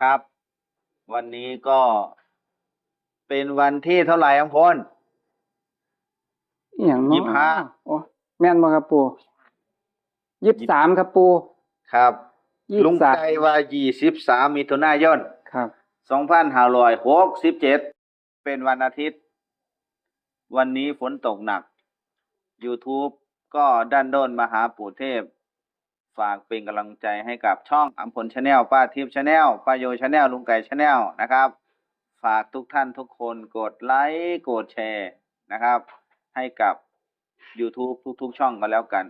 ครับ วันนี้ก็เป็นวันที่เท่าไหร่อังพล อหย่างยี่เนาะสิบห้า โอ้แม่นบ่ครับปูยี่สิบสามครับปูครับ ยี่ลุสิงบสามใจว่ายี่สิบสามมิถุนายน ครับสองพันห้าร้อยหกสิบเจ็ดเป็นวันอาทิตย์ วันนี้ฝนตกหนัก YouTube ก็ด้านโดนมาหาปู่เทพ ฝากเป็นกำลังใจให้กับช่องอัมพลชาแนลป้าทิพย์ชาแนลป้าโยชาแนลลุงไก่ชาแนลนะครับ ฝากทุกท่านทุกคนกดไลค์กดแชร์นะครับ ให้กับ YouTube ทุกๆ ช่องก็แล้วกัน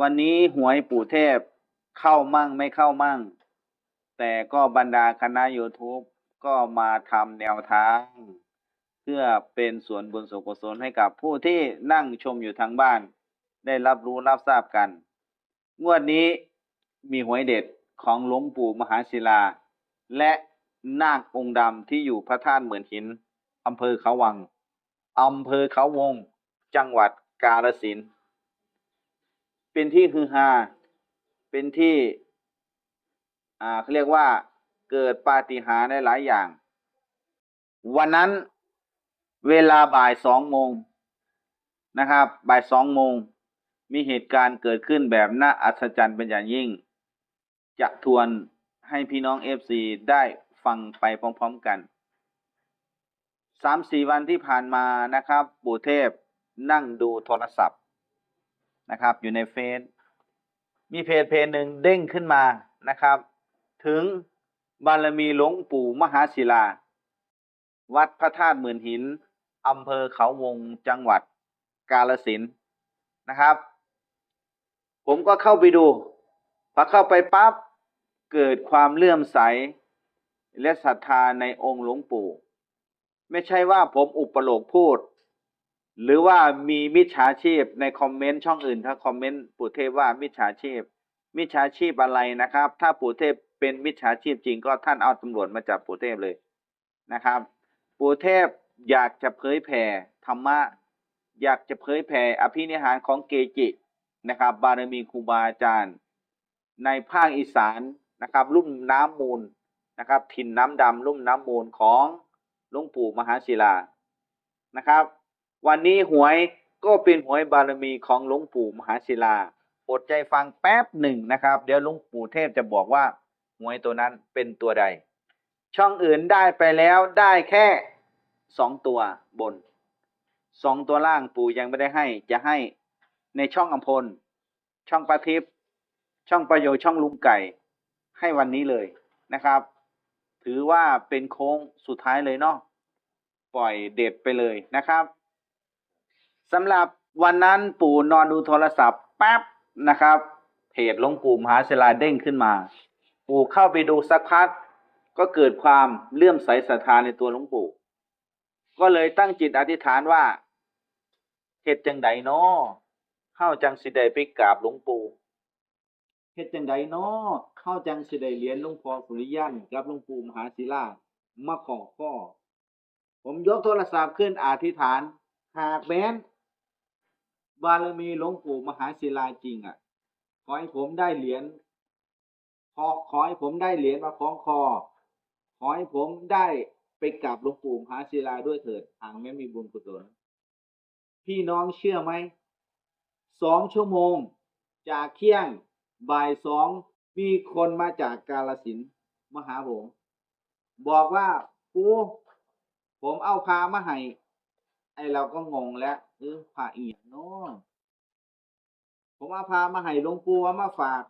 วันนี้หวยปู่เทพเข้ามั่งไม่เข้ามั่ง แต่ก็บรรดาคณะ YouTube ก็มาทำแนวทาง เพื่อเป็นส่วนบุญส่วนกุศลให้กับผู้ที่นั่งชมอยู่ทางบ้าน ได้รับรู้รับทราบกัน งวดนี้มีหวยเด็ดของหลวงปู่มหาศิลา และนาคองค์ดำที่อยู่พระธาตุเหมือนหินอำเภอเขาวังอำเภอเขาวง จังหวัดกาฬสินธุ์เป็นที่ฮือฮาเป็นที่อ่าเขาเรียกว่าเกิดปาฏิหาริย์ได้หลายอย่าง วันนั้นเวลาบ่ายสองโมงนะครับ บ่ายสองโมง มีเหตุการณ์เกิดขึ้นแบบน่าอัศจรรย์เป็นอย่างยิ่ง จะทวนให้พี่น้องเอฟซีได้ฟังไปพร้อมๆกันสามสี่วันที่ผ่านมานะครับปู่เทพนั่งดูโทรศัพท์นะครับ อยู่ในเฟซมีเพจเพจหนึ่งเด้งขึ้นมานะครับ ถึงบารมีหลวงปู่มหาศิลา วัดพระธาตุหมื่นหินอำเภอเขาวงจังหวัดกาฬสินนะครับ ผมก็เข้าไปดู พอเข้าไปปั๊บเกิดความเลื่อมใส และศรัทธาในองค์หลวงปู่ ไม่ใช่ว่าผมอุปโลกพูด หรือว่ามีมิจฉาชีพในคอมเมนต์ช่องอื่นถ้าคอมเมนต์ปู่เทพว่ามิจฉาชีพ มิจฉาชีพอะไรนะครับ ถ้าปู่เทพเป็นมิจฉาชีพจริงก็ท่านเอาตำรวจมาจับปู่เทพเลยนะครับ ปู่เทพอยากจะเผยแผ่ธรรมะ อยากจะเผยแผ่อภินิหารของเกจิ นะครับ บารมีครูบาอาจารย์ ในภาคอีสานนะครับ ลุ่มน้ำมูลนะครับถิ่นน้ำดำลุ่มน้ำมูลของหลวงปู่มหาศิลานะครับ วันนี้หวยก็เป็นหวยบารมีของหลวงปู่มหาศิลาอดใจฟังแป๊บหนึ่งนะครับ เดี๋ยวหลวงปู่เทพจะบอกว่าหวยตัวนั้นเป็นตัวใด ช่องอื่นได้ไปแล้วได้แค่สองตัวบนสองตัวล่างปู่ยังไม่ได้ให้จะให้ ในช่องอัมพล ช่องประทิปช่องประโยชน์ช่องลุงไก่ ให้วันนี้เลยนะครับ ถือว่าเป็นโค้งสุดท้ายเลยเนาะปล่อยเด็ดไปเลยนะครับสำหรับวันนั้นปู่นอนดูโทรศัพท์แป๊บนะครับเพจลงปู่มหาศิลาเด้งขึ้นมา ปู่เข้าไปดูสักพักก็เกิดความเลื่อมใสศรัทธาในตัวหลวงปู่ ก็เลยตั้งจิตอธิษฐานว่าเฮ็ดจังใดเนาะ เข้าจังสิได้ไปกราบหลวงปู่เฮ็ดจังใดเนาะเข้าจังสิได้เรียนหลวงพ่อสุริยันกับหลวงปู่มหาศิลามาขอข้อ ผมยกโทรศัพท์ขึ้นอธิษฐาน หากแม้น บารมีหลวงปู่มหาศิลาจริงอะ ขอให้ผมได้เหรียญขอขอให้ผมได้เหรียญมาคล้องคอ ขอให้ผมได้ไปกราบหลวงปู่มหาศิลาด้วยเถิดหากแม้มีบุญกุศลพี่น้องเชื่อไหม สองชั่วโมง จากเที่ยงบ่ายสองมีคนมาจากกาลสินมาหาผมบอกว่าปูผมเอาพามาให้ไอเราก็งงแล้วเออพาอีกเนาะผมเอาพามาให้หลวงปู่เอามาฝาก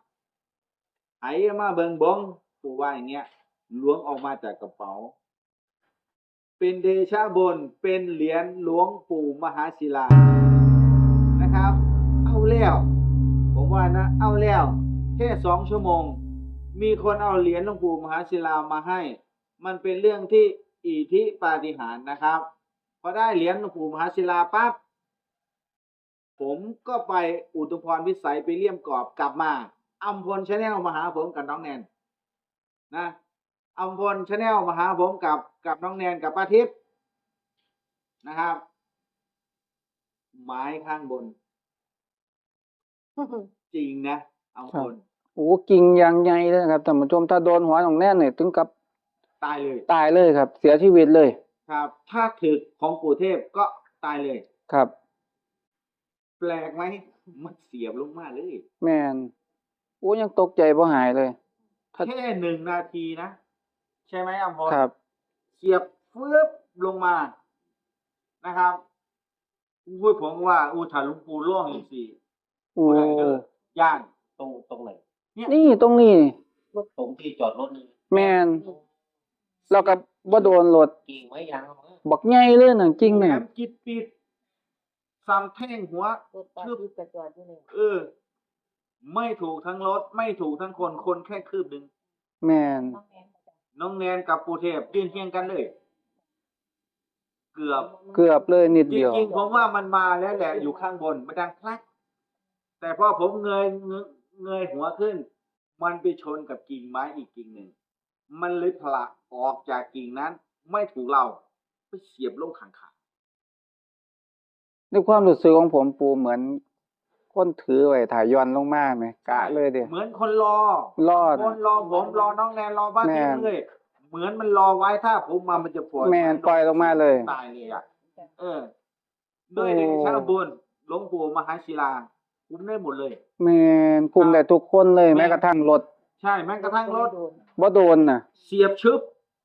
ไอ้มาเบิงบงปู่ว่าอย่างเงี้ยล้วงออกมาจากกระเป๋า เป็นเดชะบนเป็นเหรียญหลวงปู่มหาศิลานะครับ แล้ว ผมว่านะ เอาแล้ว แค่สองชั่วโมง มีคนเอาเหรียญหลวงปู่มหาศิลามาให้ มันเป็นเรื่องที่อิทธิปาฏิหาริย์นะครับ พอได้เหรียญหลวงปู่มหาศิลาปั๊บ ผมก็ไปอุตุพรพิสัยไปเลี่ยมกรอบกลับมาอัมพลชาแนลมาหาผมกับน้องแนนนะอัมพลชาแนลมาหาผมกับกับน้องแนนกับป้าทิพย์นะครับ ไม้ข้างบน จริงนะอัมพลโอ้กิ่งอย่างใหญ่เลยครับท่านผู้ชมถ้าโดนหัวของแน่นเนี่ยถึงกับตายเลยตายเลยครับ เสียชีวิตเลยครับ ถ้าถึกของปู่เทพก็ตายเลย ครับ แปลกไหมมันเสียบลงมาเลยแม่นโอ้ยังตกใจบ่หายเลยถ้าแค่หนึ่งนาทีนะ ใช่ไหมอัมพรครับ เสียบฟืบลงมานะครับพูดผมว่าอูถาหลุงปู่ล่วงอีกสี่โอ้ผู้ใดเด้ย่านตรงตรงไหนนี่ตรงนี้ตรงที่จอดรถนี่แม่นแล้วก็บ่โดนรถกิ่งไม้ยางเอามาบักใหญ่เลยน่ะจริงแหเนี่ยมจิตปิดสั่งแท่งหัวรถปาที่กระจอดอยู่นี่เออ ไม่ถูกทั้งรถ ไม่ถูกทั้งคน คนแค่คืบหนึ่งแม่นน้องแอนมาจากน้องแนนกับปูเทพยืนเคียงกันเลย เกือบ เกือบเลยนิดจเดียวริงๆผมว่ามันมาแล้วแหละอยู่ข้างบนมันดังคลัก แต่พอผมเงยเงยเงยหัวขึ้น มันไปชนกับกิ่งไม้อีกกิ่งหนึ่ง มันเลยทะละออกจากกิ่งนั้น ไม่ถูกเราไปเสียบลงขังขาในความรู้สึกของผมปูเหมือนคนถือไว้ถ่ายย้อนลงมาไหมกะเลยเด้เหมือนคนรอรอดคนรอผมรอน้องแนนรอบ้านแม่เทียนเลยเหมือนมันรอไว้ถ้าผมมามันจะปล่อยแม่นปล่อยลงมาเลยตายเลยอะเออด้วยเดชะบุญหลวงปู่มหาศิลา คุ้มได้หมดเลย แม่นคุมได้ทุกคนเลยแม่นแม้กระทั่งรถใช่แม้กระทั่งรถโดนบ่โดนน่ะ เสียบชึบ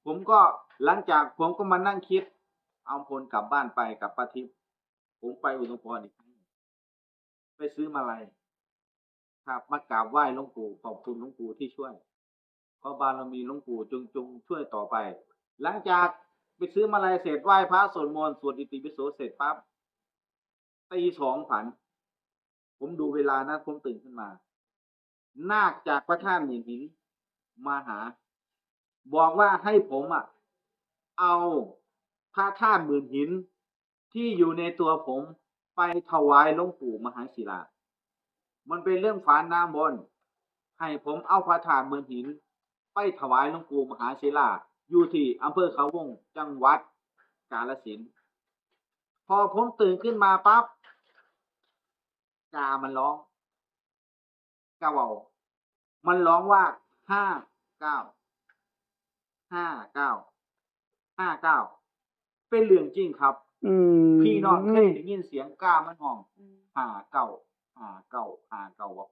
ผมก็หลังจากผมก็มานั่งคิด เอาพลกลับบ้านไปกับป้าทิพย์ผมไปอุดมพรอีกครั้งไปซื้อมาลัยครับมากราบไหว้หลวงปู่ขอบคุณหลวงปู่ที่ช่วยขอบารมีหลวงปู่จงจงช่วยต่อไป หลังจากไปซื้อมาลัยเสร็จไหว้พระสวดมนต์สวดอิติปิโสเสร็จปั๊บตีสองผัน ผมดูเวลานะผมตื่นขึ้นมา นาคจากพระธาตุหมื่นหินมาหา บอกว่าให้ผมอะ เอาพระธาตุหมื่นหินที่อยู่ในตัวผมไปถวายหลวงปู่มหาศิลา มันเป็นเรื่องฝานน้ำบน ให้ผมเอาพระธาตุหมื่นหิน ไปถวายหลวงปู่มหาศิลา อยู่ที่อำเภอเขาวงจังหวัดกาฬสิน พอผมตื่นขึ้นมาปั๊บ กา มันร้องกาเวามันร้องว่าห้าเก้าห้าเก้าห้าเก้าเป็นเรื่องจริงครับอืมพี่น้องเคยได้ยินเสียงก้ามันห้องห้าเก้าห้าเก้าห้าเก้าวะ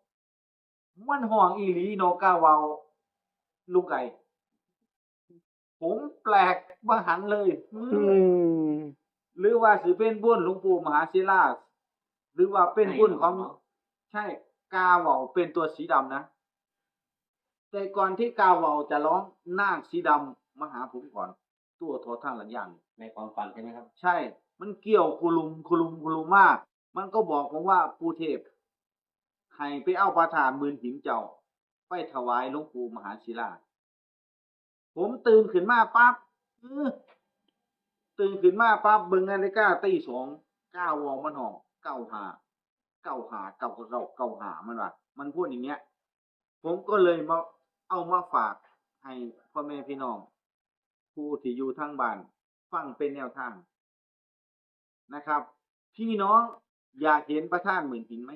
มันห้องอีหลีโนกาเวาลูกไก่ผมแปลกมาหันเลยอือืมมหรือว่าสิเป็นบุญหลวงปู่มหาศิลา หรือว่าเป็นบุญของใช่กาเหว่าเป็นตัวสีดำนะ แต่ก่อนที่กาเหว่าจะร้องนาคสีดำมาหาผมก่อน ตัวโทอท่านหลังอย่างในความฝันใช่ไหมครับ ใช่ มันเกี่ยวคุลุมคุลุมคุลุมมาก มันก็บอกผมว่าปูเทพให้ไปเอาประธานมืนหินเจ้า ไปถวายหลวงปู่มหาศิลา ผมตื่นขึ้นมาปั๊บอื้อตื่นขึ้นมาปั๊บเบิ่งนาฬิกาตีสองเก้าวองมันห้อง เก้าหาเก้าหาเก้าเก้าเก้าหามันว่ะมันพูดอย่างเงี้ย ผมก็เลยมาเอามาฝากให้พ่อแม่พี่น้อง ผู้ที่อยู่ทางบ้านฟังเป็นแนวทางนะครับ พี่น้องอยากเห็นพระธาตุหมื่นหินไหม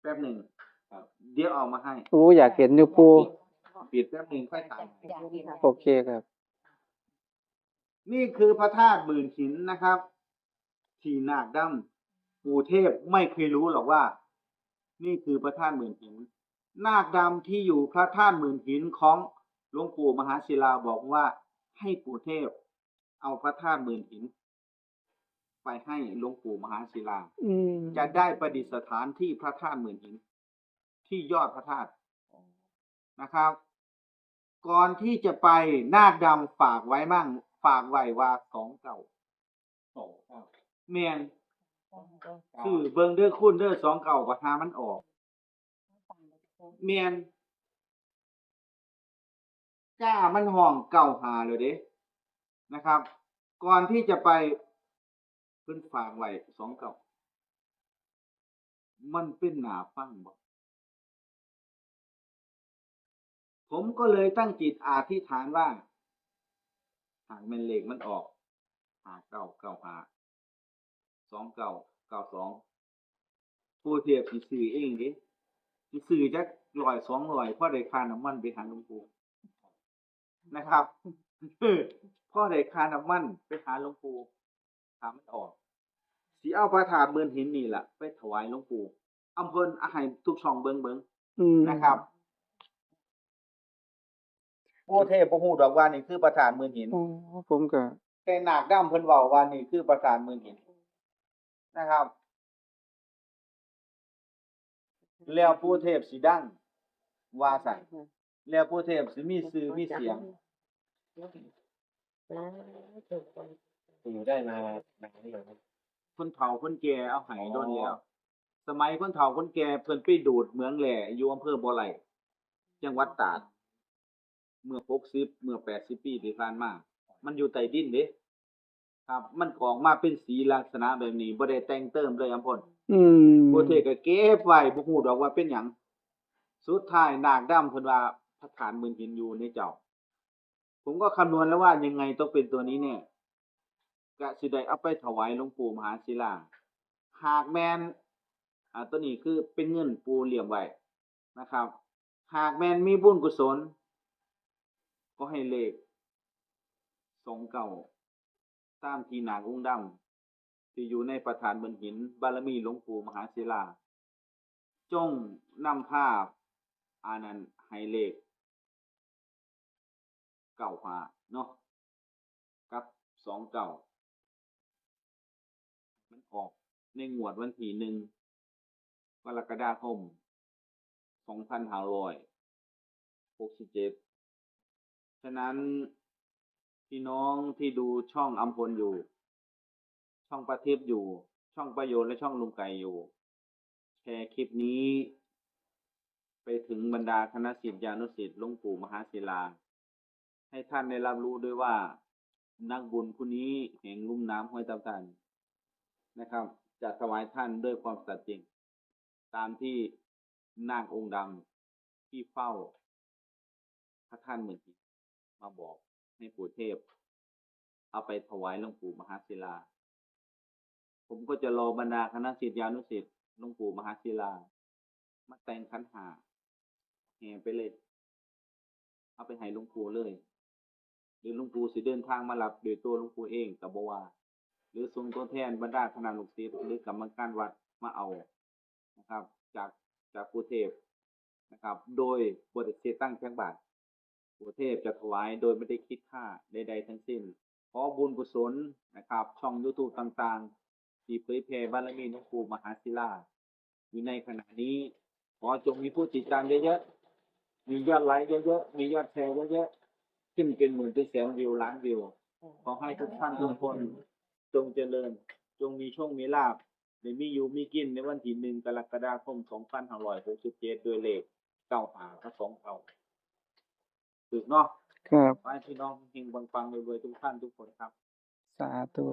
แป๊บหนึ่งครับเดี๋ยวเอามาให้โอ้อยากเห็นอยู่ปูปิดแป๊บหนึ่งค่อยตามอยากดีค่ะโอเคครับ นี่คือพระธาตุหมื่นหินนะครับ ที่นาคดำปู่เทพไม่เคยรู้หรอกว่า นี่คือพระธาตุหมื่นหิน นาคดำที่อยู่พระธาตุหมื่นหินของหลวงปู่มหาศิลาบอกว่าให้ปู่เทพ เอาพระธาตุหมื่นหิน ไปให้หลวงปู่มหาศิลาอืมจะได้ประดิษฐานที่พระธาตุหมื่นหิน ที่ยอดพระธาตุนะครับ ก่อนที่จะไปนาคดำฝากไว้มั่ง ฝากไว้ว่าสองเก่าสองเก้า แมนคือเบิงเด้อคุณเด้อสองเก่าประทามันออก แมนกล้ามันห้องเก่าหาเลยเด้นะครับ ก่อนที่จะไปเพิ่นฝากไว้สองเก่ามันเป็นหนาฟังบ่ผมก็เลยตั้งจิตอธิษฐานว่า หากแมันเลขมันออก หาเก้าเก้าหา สองเก้าเก้าสองปู่เทพสิซื้อเองเดิสิซื้อจักร้อยสองร้อยพอได้ค่าน้ำมันไปหาหลวงปู่นะครับพ่อได้ค่าน้ำมันไปหาหลวงปู่ถามมันออกสิเอาพระธาตุเมือนหินนี่ล่ะไปถวายหลวงปู่อำเภออาให้ทุกช่องเบิ่งเบิ่งอืมนะครับปู่เทพบ่ฮู้ดอกว่านี่คือพระธาตุเมือนหินโอ้ผมก็แต่นาคดำเพิ่นเว้าว่านี่คือพระธาตุเมือนหิน นะครับ แล้วปู่เทพสิดังว่าซั่นแล้วปู่เทพสิมีชื่อมีเสียงแล้วถูกคนอยู่ได้มานานหรือยังครับคนเฒ่าคนแก่เอาให้โดนแล้ว สมัยคนเฒ่าคนแก่เพิ่นไปดูดเหมืองแหล่อยู่อำเภอบ่อไหร่จังหวัดตราด เมื่อ60เมื่อ80ปีที่ผ่านมา มันอยู่ใต้ดินเด้ ครับ มันก็ออกมาเป็นสีลักษณะแบบนี้บ่ได้แต่งเติมเลยอำพลอืมโปรเทก็เก็บไว้บ่ฮู้ดอกว่าเป็นหยังสุดท้ายนาคดำเพิ่นว่าพระฐานมืนหินอยู่ในเจ้า ผมก็คำนวณแล้วว่ายังไงต้องเป็นตัวนี้เนี่ยก็สิได้เอาไปถวายหลวงปู่มหาศิลาหากแมนอ่าตัวนี้คือเป็นเงินปูเหลี่ยมไว้นะครับ หากแมนมีบุญกุศล ก็ให้เลขสองเก่า ตามที่นางองค์ดำที่อยู่ในประธานบนหินบารมีหลวงปู่มหาศิลา จงนำภาพอานั้นให้เลขเก่าหาเนาะกับสองเก่า มันออกในงวดวันที่หนึ่งกรกฎาคมสองพันห้าร้อยหกสิบเจ็ดฉะนั้น พี่น้องที่ดูช่องอัมพลอยู่ ช่องประเทศอยู่ ช่องประโยชน์และช่องลุงไก่อยู่ แชร์คลิปนี้ ไปถึงบรรดาคณะศิษยานุศิษย์ลวงปู่มหาศิลา ให้ท่านได้รับรู้ด้วยว่า นักบุญผู้นี้แห่งลุ่มน้ำห้วยตำตันนะครับ จะถวายท่านด้วยความสัตย์จริง ตามที่นาคองค์ดำที่เฝ้าพระท่านเหมือนที่มาบอก ให้ปู่เทพ เอาไปถวายหลวงปู่มหาศิลา ผมก็จะรอบรรดาคณะศิษยานุศิษย์หลวงปู่มหาศิลา มาแต่งขันหาแห่ไปเลย เอาไปให้หลวงปู่เลย หรือหลวงปู่สิเดินทางมารับโดยตัวหลวงปู่เองกับบวาหรือส่งตัวแทนบรรดาคณะลูกศิษย์หรือกรรมการวัดมาเอานะครับ จากจากปู่เทพนะครับ โดยบริเสียตั้งแจ้งบาท ปู่เทพจะถวายโดยไม่ได้คิดค่าใดๆทั้งสิ้นขอบุญกุศลนะครับ ช่อง YouTube ต่างๆ ที่เผยแผ่บารมีหลวงปู่มหาศิลา อยู่ในขณะนี้ ขอจงมีผู้ติดตามเยอะๆ มียอดไลค์เยอะๆ มียอดแชร์เยอะๆ ขึ้นเป็นหมื่นเป็นแสนวิวล้านวิว ขอให้ทุกท่านทุกคนจงเจริญ จงมีโชค มีลาภในมีอยู่มีกินในวันที่หนึ่งกรกฎาคม 2567 ด้วยเลขเก้าหาพระสองเก้า ถึกเนาะครับ ขอให้พี่น้องเฮงๆปังๆรวยๆทุกท่านทุกคนครับ สาธุ